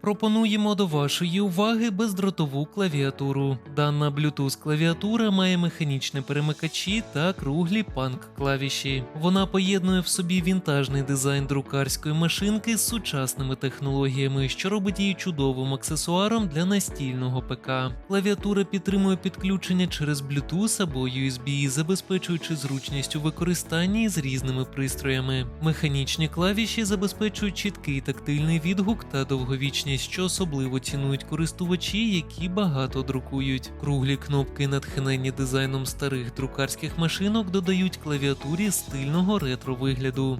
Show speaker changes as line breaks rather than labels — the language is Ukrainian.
Пропонуємо до вашої уваги бездротову клавіатуру. Дана Bluetooth клавіатура має механічні перемикачі та круглі панк клавіші. Вона поєднує в собі вінтажний дизайн друкарської машинки з сучасними технологіями, що робить її чудовим аксесуаром для настільного ПК. Клавіатура підтримує підключення через Bluetooth або USB, забезпечуючи зручність у використанні з різними пристроями. Механічні клавіші забезпечують чіткий тактильний відгук та довговічність, що особливо цінують користувачі, які багато друкують. Круглі кнопки, натхненні дизайном старих друкарських машинок, додають клавіатурі стильного ретро вигляду.